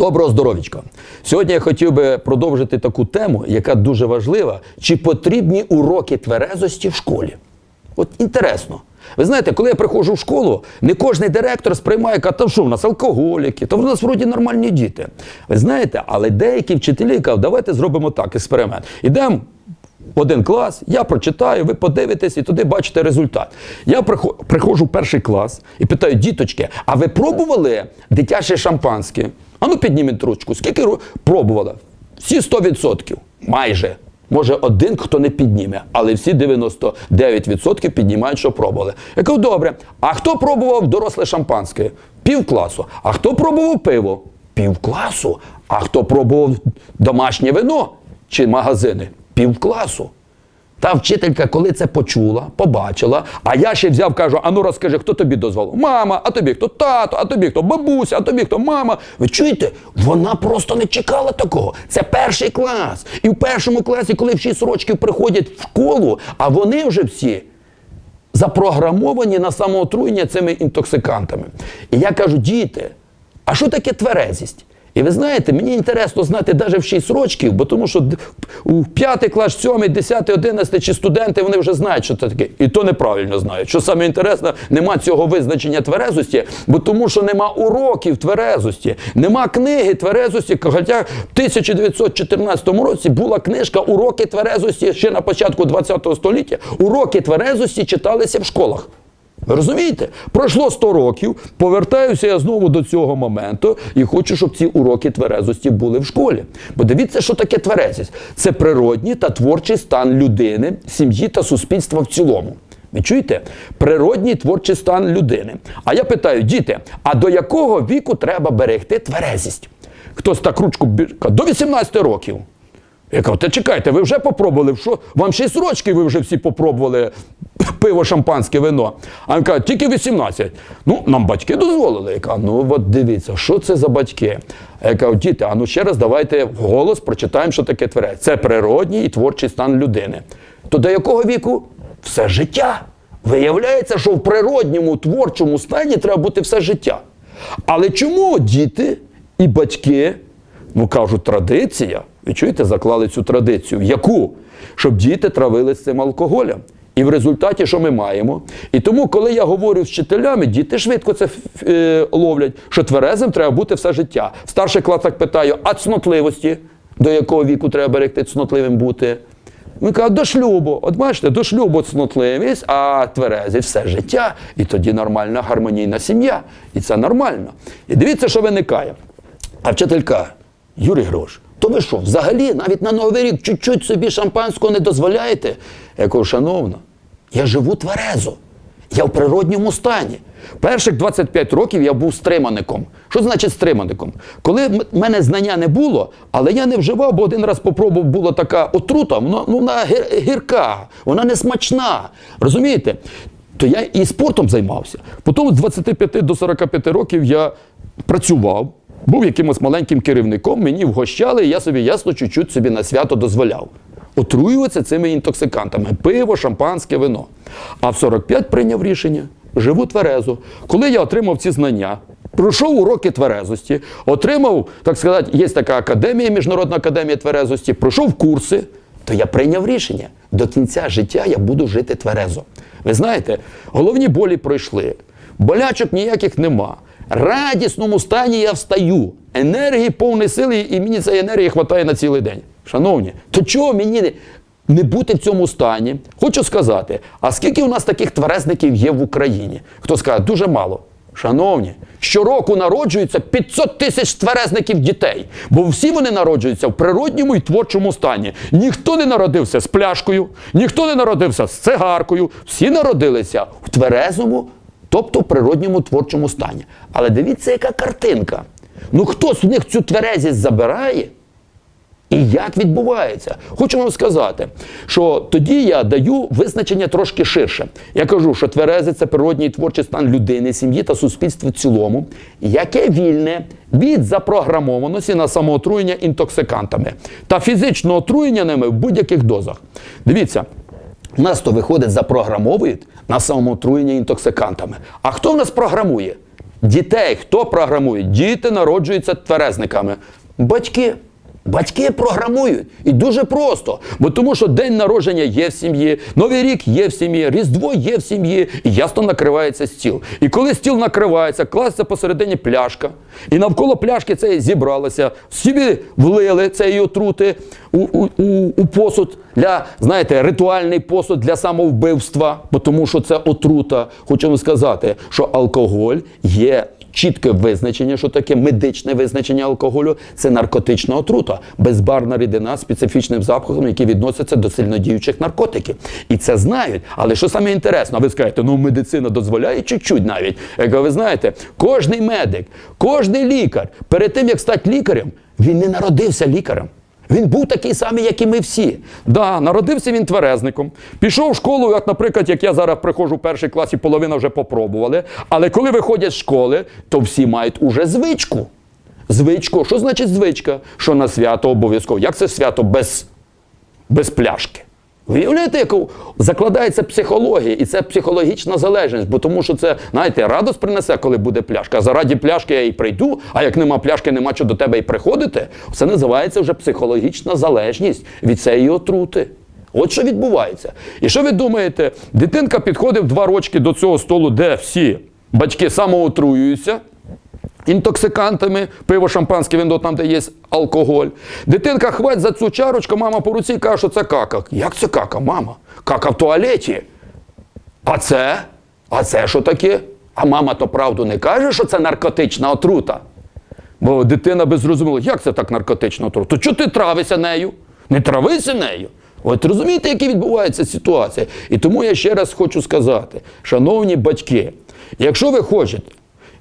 Доброго здоров'ячка! Сьогодні я хотів би продовжити таку тему, яка дуже важлива. Чи потрібні уроки тверезості в школі? От інтересно. Ви знаєте, коли я приходжу в школу, не кожен директор сприймає, каже, що в нас алкоголіки, то в нас вроді нормальні діти. Ви знаєте, але деякі вчителі кажуть, давайте зробимо так, експеримент. Ідемо один клас, я прочитаю, ви подивитесь і туди бачите результат. Я прихо- приходжу в перший клас і питаю, діточки, а ви пробували дитяче шампанське? А ну підніміть ручку. Скільки пробували? Всі 100%. Майже. Може, один, хто не підніме, але всі 99% піднімають, що пробували. Я кажу, добре. А хто пробував доросле шампанське? Пів класу. А хто пробував пиво? Пів класу. А хто пробував домашнє вино чи магазини? Пів класу. Та вчителька, коли це почула, побачила, а я ще взяв, кажу: а ну розкажи, хто тобі дозволив? Мама, а тобі хто тато, а тобі хто бабуся, а тобі хто мама. Ви чуєте? Вона просто не чекала такого. Це перший клас. І в першому класі, коли в 6 років приходять в школу, а вони вже всі запрограмовані на самоотруєння цими інтоксикантами. І я кажу, діти, а що таке тверезість? І ви знаєте, мені інтересно знати навіть в 6 років, бо тому що у 5 клас, 7, 10, 11 чи студенти вони вже знають, що це таке. І то неправильно знають. Що саме інтересно, нема цього визначення тверезості, бо тому що нема уроків тверезості, нема книги тверезості. Хоча в 1914 році була книжка Уроки тверезості ще на початку 20 століття. Уроки тверезості читалися в школах. Ви розумієте? Пройшло 100 років, повертаюся я знову до цього моменту і хочу, щоб ці уроки тверезості були в школі. Бо дивіться, що таке тверезість. Це природній та творчий стан людини, сім'ї та суспільства в цілому. Ви чуєте? Природній творчий стан людини. А я питаю, діти, а до якого віку треба берегти тверезість? Хтось так ручку бір- каже, до 18 років. Я кажу, та чекайте, ви вже попробували, що? Вам 6 років ви вже всі попробували пиво, шампанське, вино. А він каже, тільки 18. Ну, нам батьки дозволили. Я кажу, ну от дивіться, що це за батьки? А Я кажу, діти, а ну ще раз давайте вголос прочитаємо, що таке тверезь. Це природній і творчий стан людини. То до якого віку? Все життя. Виявляється, що в природньому творчому стані треба бути все життя. Але чому діти і батьки Ну, кажуть, традиція. Ви чуєте, заклали цю традицію. Яку? Щоб діти травилися цим алкоголем. І в результаті, що ми маємо? І тому, коли я говорю з вчителями, діти швидко це е, ловлять, що тверезим треба бути все життя. В старших класах питаю, а цнотливості, до якого віку треба берегти цнотливим бути? Ми кажуть, до шлюбу. От бачите, до шлюбу цнотливість, а тверезість все життя. І тоді нормальна гармонійна сім'я. І це нормально. І дивіться, що виникає. А вчителька, Юрій Грош, то ви що, взагалі навіть на Новий рік чуть-чуть собі шампанського не дозволяєте? Я кажу, шановна, я живу тверезо. Я в природньому стані. Перших 25 років я був стримаником. Що значить стримаником? Коли в мене знання не було, але я не вживав, бо один раз попробував, була така отрута, вона, ну, вона гірка, вона не смачна. Розумієте? То я і спортом займався. Потім з 25 до 45 років я працював, був якимось маленьким керівником, мені вгощали, і я собі ясно чуть-чуть собі на свято дозволяв. Отруюватися цими інтоксикантами пиво, шампанське, вино. А в 45 прийняв рішення, живу тверезо. Коли я отримав ці знання, пройшов уроки тверезості, отримав, так сказати, є така академія, Міжнародна академія тверезості, пройшов курси, то я прийняв рішення. До кінця життя я буду жити тверезо. Ви знаєте, головні болі пройшли, болячок ніяких нема. Радісному стані я встаю. Енергії, повної сили, і мені цієї енергії вистачає на цілий день. Шановні, то чого мені не- бути в цьому стані? Хочу сказати, а скільки у нас таких тверезників є в Україні? Хто скаже, дуже мало. Шановні, щороку народжується 500 тисяч тверезників дітей, бо всі вони народжуються в природньому і творчому стані. Ніхто не народився з пляшкою, ніхто не народився з цигаркою, всі народилися в тверезому, тобто в природньому творчому стані. Але дивіться, яка картинка. Ну хтось у них цю тверезість забирає, і як відбувається? Хочу вам сказати, що тоді я даю визначення трошки ширше. Я кажу, що тверези це природній творчий стан людини, сім'ї та суспільства в цілому, яке вільне від запрограмованості на самоотруєння інтоксикантами та фізичного отруєння ними в будь-яких дозах. Дивіться. Нас то виходить, запрограмовують на самоотруєння інтоксикантами. А хто в нас програмує? Дітей хто програмує? Діти народжуються тверезниками. Батьки. Батьки програмують. І дуже просто. Бо тому що день народження є в сім'ї, Новий рік є в сім'ї, Різдво є в сім'ї, і ясно накривається стіл. І коли стіл накривається, класться посередині пляшка, і навколо пляшки цієї зібралися, собі влили цієї отрути у, у, у, у посуд для, знаєте, ритуальний посуд для самовбивства, бо тому що це отрута. Хочу вам сказати, що алкоголь є чітке визначення, що таке медичне визначення алкоголю це наркотична отрута, безбарна рідина з специфічним запахом, який відноситься до сильнодіючих наркотиків. І це знають. Але що саме інтересно, ви скажете, ну медицина дозволяє чуть-чуть навіть. Як ви знаєте, кожний медик, кожний лікар перед тим як стати лікарем, він не народився лікарем. Він був такий самий, як і ми всі. Да, народився він тверезником. Пішов в школу, як, наприклад, як я зараз приходжу в перший клас і половина вже попробували. Але коли виходять з школи, то всі мають уже звичку. Звичку. Що значить звичка? Що на свято обов'язково. Як це свято без, без пляшки? Виявляєте, яку закладається психологія, і це психологічна залежність, бо тому що це, знаєте, радость принесе, коли буде пляшка. А заради пляшки я і прийду, а як нема пляшки, нема що до тебе і приходити. Це називається вже психологічна залежність від цієї отрути. От що відбувається. І що ви думаєте, дитинка підходить два рочки до цього столу, де всі батьки самоотруюються, інтоксикантами, пиво, шампанське, вино, там, де є алкоголь. Дитинка хвать за цю чарочку, мама по руці каже, що це кака. Як це кака, мама? Кака в туалеті. А це? А це що таке? А мама то правду не каже, що це наркотична отрута. Бо дитина би зрозуміла, як це так наркотична отрута? То чого ти травишся нею? Не травися нею. От розумієте, які відбуваються ситуації? І тому я ще раз хочу сказати, шановні батьки, якщо ви хочете,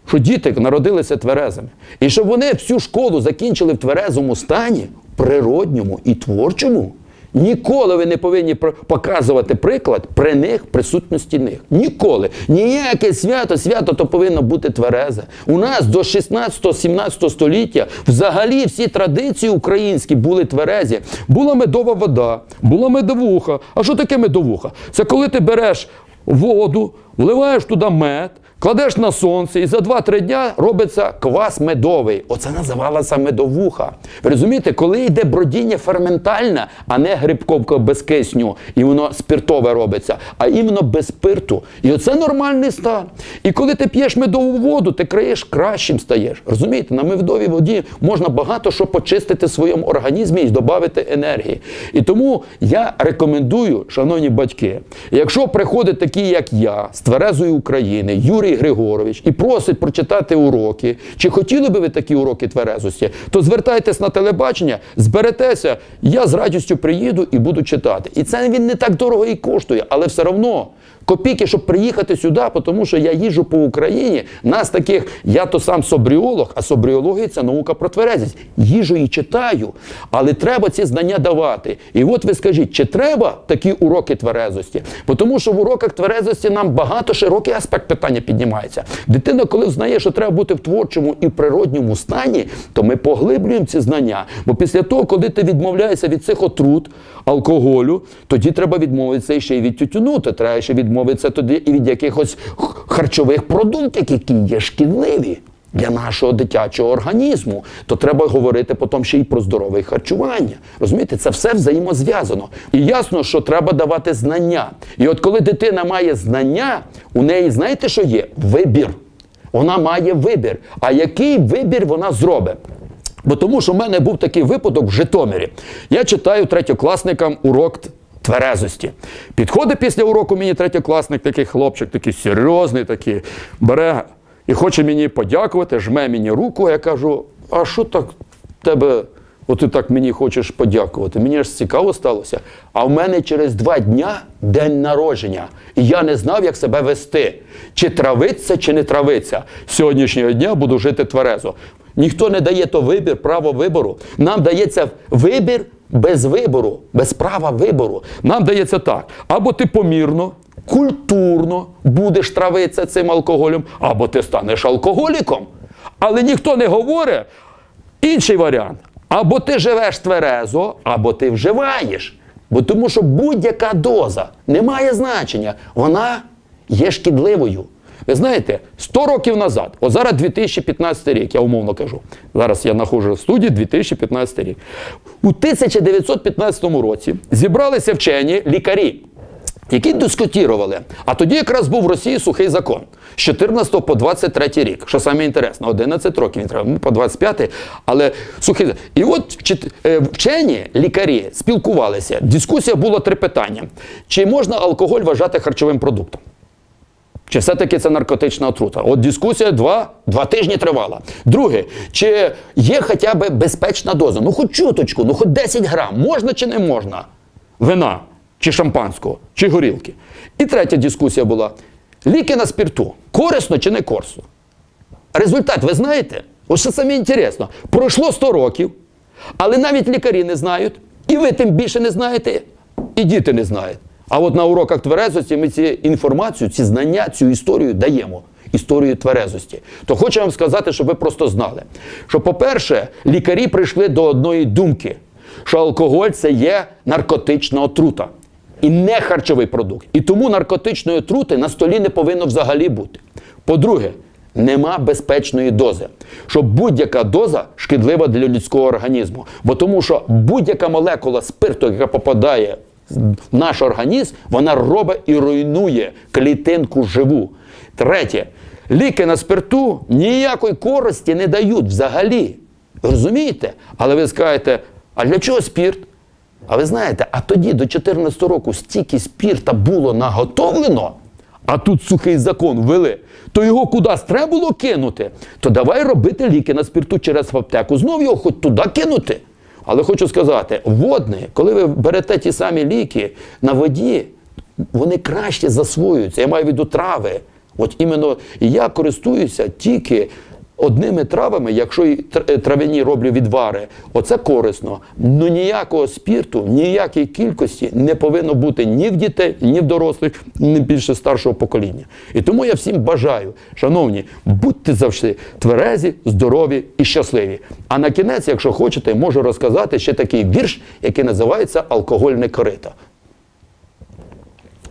що діти народилися тверезими, і щоб вони всю школу закінчили в тверезому стані, природньому і творчому, ніколи ви не повинні показувати приклад при них, присутності них. Ніколи. Ніяке свято, свято то повинно бути тверезе. У нас до 16-17 століття взагалі всі традиції українські були тверезі. Була медова вода, була медовуха. А що таке медовуха? Це коли ти береш воду, вливаєш туди мед, кладеш на сонце, і за 2-3 дня робиться квас медовий. Оце називалося медовуха. Ви розумієте, коли йде бродіння ферментальне, а не грибковка без кисню, і воно спиртове робиться, а іменно без спирту. І оце нормальний стан. І коли ти п'єш медову воду, ти краєш кращим стаєш. Розумієте, на медовій воді можна багато що почистити в своєму організмі і додати енергії. І тому я рекомендую, шановні батьки, якщо приходить такий, як я, з тверезої України, Юрій Григорович, і просить прочитати уроки, чи хотіли би ви такі уроки тверезості, то звертайтесь на телебачення, зберетеся, я з радістю приїду і буду читати. І це він не так дорого і коштує, але все одно. Копійки, щоб приїхати сюди, тому що я їжджу по Україні. Нас таких, я то сам собріолог, а собріологія це наука про тверезість. Їжу і читаю, але треба ці знання давати. І от ви скажіть, чи треба такі уроки тверезості? Тому що в уроках тверезості нам багато широкий аспект питання піднімається. Дитина, коли знає, що треба бути в творчому і природньому стані, то ми поглиблюємо ці знання. Бо після того, коли ти відмовляєшся від цих отрут, алкоголю, тоді треба відмовитися ще й від тютюну, то треба ще відмовитися тоді і від якихось харчових продуктів, які є шкідливі. Для нашого дитячого організму, то треба говорити потім ще й про здорове харчування. Розумієте, це все взаємозв'язано. І ясно, що треба давати знання. І от коли дитина має знання, у неї знаєте, що є? Вибір. Вона має вибір. А який вибір вона зробить? Бо тому, що в мене був такий випадок в Житомирі. Я читаю третьокласникам урок тверезості. Підходить після уроку мені третьокласник, такий хлопчик, такий серйозний, такий, бере і хоче мені подякувати, жме мені руку. Я кажу: а що так тебе? От ти так мені хочеш подякувати. Мені ж цікаво сталося. А в мене через два дня день народження. І я не знав, як себе вести. Чи травиться, чи не травиться. З Сьогоднішнього дня буду жити тверезо. Ніхто не дає то вибір, право вибору. Нам дається вибір без вибору, без права вибору. Нам дається так: або ти помірно, культурно будеш травитися цим алкоголем, або ти станеш алкоголіком. Але ніхто не говорить інший варіант. Або ти живеш тверезо, або ти вживаєш. Бо тому що будь-яка доза не має значення, вона є шкідливою. Ви знаєте, 100 років назад, от зараз 2015 рік, я умовно кажу. Зараз я знаходжу в студії 2015 рік. У 1915 році зібралися вчені лікарі, які дискутували. А тоді якраз був в Росії сухий закон з 14 по 23 рік. Що саме інтересно, 11 років він треба, ну, по 25, але сухий. І от е, вчені лікарі спілкувалися. Дискусія була три питання: чи можна алкоголь вважати харчовим продуктом? Чи все-таки це наркотична отрута? От дискусія два, два тижні тривала. Друге, чи є хоча б безпечна доза? Ну, хоч чуточку, ну хоч 10 грам, можна чи не можна? Вина, чи шампанського, чи горілки. І третя дискусія була: ліки на спирту, корисно чи не корисно? Результат, ви знаєте? Ось це саме інтересно. Пройшло 100 років, але навіть лікарі не знають, і ви тим більше не знаєте, і діти не знають. А от на уроках тверезості ми цю інформацію, ці знання, цю історію даємо. Історію тверезості. То хочу вам сказати, щоб ви просто знали, що, по-перше, лікарі прийшли до одної думки, що алкоголь це є наркотична отрута і не харчовий продукт. І тому наркотичної отрути на столі не повинно взагалі бути. По-друге, нема безпечної дози. Що будь-яка доза шкідлива для людського організму. Бо тому що будь-яка молекула спирту, яка попадає в наш організм, вона робить і руйнує клітинку живу. Третє, ліки на спирту ніякої користі не дають взагалі. Розумієте? Але ви скажете, а для чого спірт? А ви знаєте, а тоді до 14 року стільки спірта було наготовлено, а тут сухий закон ввели, то його кудись треба було кинути. То давай робити ліки на спирту через аптеку. Знов його хоч туди кинути. Але хочу сказати, водне, коли ви берете ті самі ліки на воді, вони краще засвоюються. Я маю в виду трави. От іменно я користуюся тільки одними травами, якщо і е, трав'яні роблю відвари, оце корисно. Ну ніякого спірту, ніякої кількості не повинно бути ні в дітей, ні в дорослих, ні більше старшого покоління. І тому я всім бажаю, шановні, будьте завжди тверезі, здорові і щасливі. А на кінець, якщо хочете, можу розказати ще такий вірш, який називається Алкогольне корито.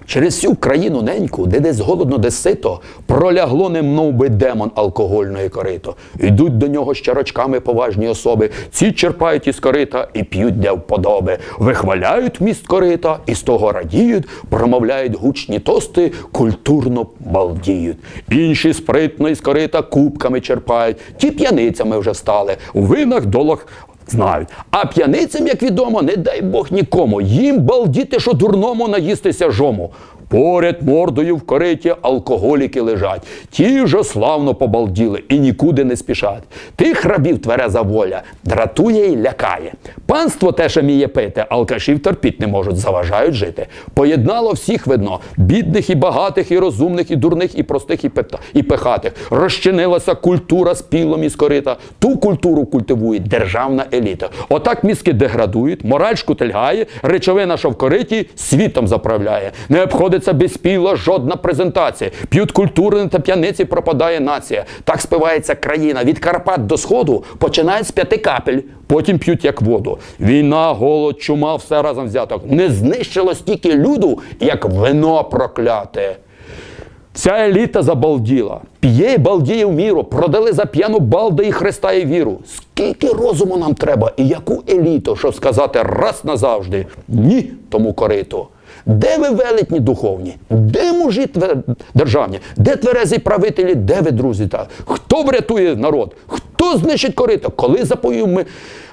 Через всю країну неньку, де десь голодно, де сито, пролягло немов би демон алкогольної корито. Йдуть до нього з чарочками поважні особи, ці черпають із корита і п'ють для вподоби. Вихваляють міст корита і з того радіють, промовляють гучні тости, культурно балдіють. Інші спритно із корита кубками черпають, ті п'яницями вже стали, у винах долах знають. А п'яницям, як відомо, не дай Бог нікому. Їм балдіти, що дурному наїстися жому. Поряд мордою в кориті алкоголіки лежать. Ті вже славно побалділи і нікуди не спішать. Тих рабів твереза воля дратує і лякає. Панство те, що вміє пити, алкашів терпіть не можуть, заважають жити. Поєднало всіх видно, бідних і багатих, і розумних, і дурних, і простих, і, пета, і пехатих. Розчинилася культура з пілом із корита. Ту культуру культивує державна еліта. Отак мізки деградують, мораль шкутильгає, речовина, що в кориті, світом заправляє. Не обходиться без піла жодна презентація. П'ють культури та п'яниці пропадає нація. Так спивається країна від Карпат до Сходу, починають з п'яти капель, потім п'ють як воду. Війна, голод, чума, все разом взяток. Не знищило стільки люду, як вино прокляте. Ця еліта забалділа. П'є і балдіє в міру, продали за п'яну балда і Христа і віру. Скільки розуму нам треба і яку еліту, щоб сказати раз назавжди ні тому кориту. Де ви велетні духовні? Де мужі тве- державні? Де тверезі правителі? Де ви, друзі? Та? Хто врятує народ? Хто знищить корито? Коли запоїмо ми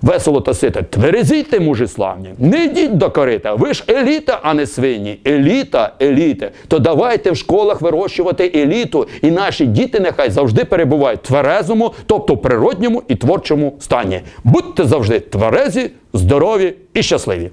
весело та сите? Тверезійте, мужі славні. Не йдіть до корита. Ви ж еліта, а не свині. Еліта, еліта. То давайте в школах вирощувати еліту, і наші діти нехай завжди перебувають в тверезому, тобто природньому і творчому стані. Будьте завжди тверезі, здорові і щасливі.